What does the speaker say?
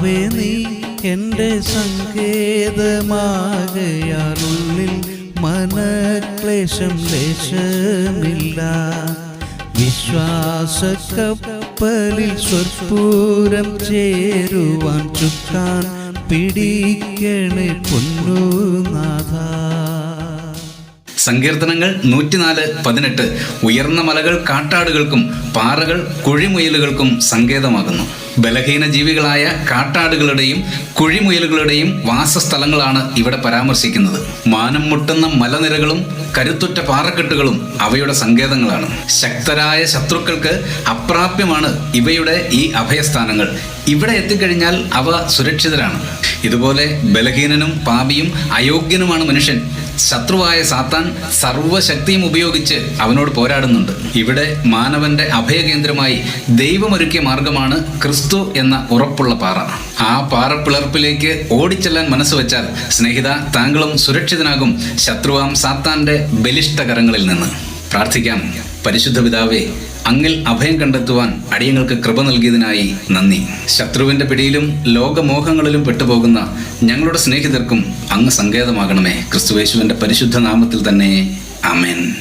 കർത്താവേ നീ എന്റെ സങ്കേതമാകയാറുള്ളിൽ മനക്ലേശം ലേശമില്ല. വിശ്വാസ കപ്പലിൽ സ്വൽപൂരം ചേരുവാൻ ചുക്കാൻ പിടിക്കണേ പൊന്നുനാഥ സങ്കീർത്തനങ്ങൾ നൂറ്റിനാല് പതിനെട്ട് ഉയർന്ന മലകൾ കാട്ടാടുകൾക്കും പാറകൾ കുഴിമുയലുകൾക്കും സങ്കേതമാകുന്നു. ബലഹീന ജീവികളായ കാട്ടാടുകളുടെയും കുഴിമുയലുകളുടെയും വാസസ്ഥലങ്ങളാണ് ഇവിടെ പരാമർശിക്കുന്നത്. മാനം മുട്ടുന്ന മലനിരകളും കരുത്തുറ്റ പാറക്കെട്ടുകളും അവയുടെ സങ്കേതങ്ങളാണ്. ശക്തരായ ശത്രുക്കൾക്ക് അപ്രാപ്യമാണ് ഇവയുടെ ഈ അഭയസ്ഥാനങ്ങൾ. ഇവിടെ എത്തിക്കഴിഞ്ഞാൽ അവ സുരക്ഷിതരാണ്. ഇതുപോലെ ബലഹീനനും പാപിയും അയോഗ്യനുമാണ് മനുഷ്യൻ. ശത്രുവായ സാത്താൻ സർവശക്തിയും ഉപയോഗിച്ച് അവനോട് പോരാടുന്നുണ്ട്. ഇവിടെ മാനവന്റെ അഭയകേന്ദ്രമായി ദൈവമൊരുക്കിയ മാർഗമാണ് ക്രിസ്തു എന്ന ഉറപ്പുള്ള പാറ. ആ പാറപ്പിളർപ്പിലേക്ക് ഓടിച്ചെല്ലാൻ മനസ്സ് വെച്ചാൽ സ്നേഹിത താങ്കളും സുരക്ഷിതനാകും ശത്രുവാം സാത്താന്റെ ബലിഷ്ഠകരങ്ങളിൽ നിന്ന്. പ്രാർത്ഥിക്കാം. പരിശുദ്ധ പിതാവേ അങ്ങിൽ അഭയം കണ്ടെത്തുവാൻ അടിയങ്ങൾക്ക് കൃപ നൽകിയതിനായി നന്ദി. ശത്രുവിന്റെ പിടിയിലും ലോകമോഹങ്ങളിലും പെട്ടുപോകുന്ന ഞങ്ങളുടെ സ്നേഹിതർക്കും അങ്ങ് സങ്കേതമാകണമേ. ക്രിസ്തുവേശുവിന്റെ പരിശുദ്ധ നാമത്തിൽ തന്നെ. അമേൻ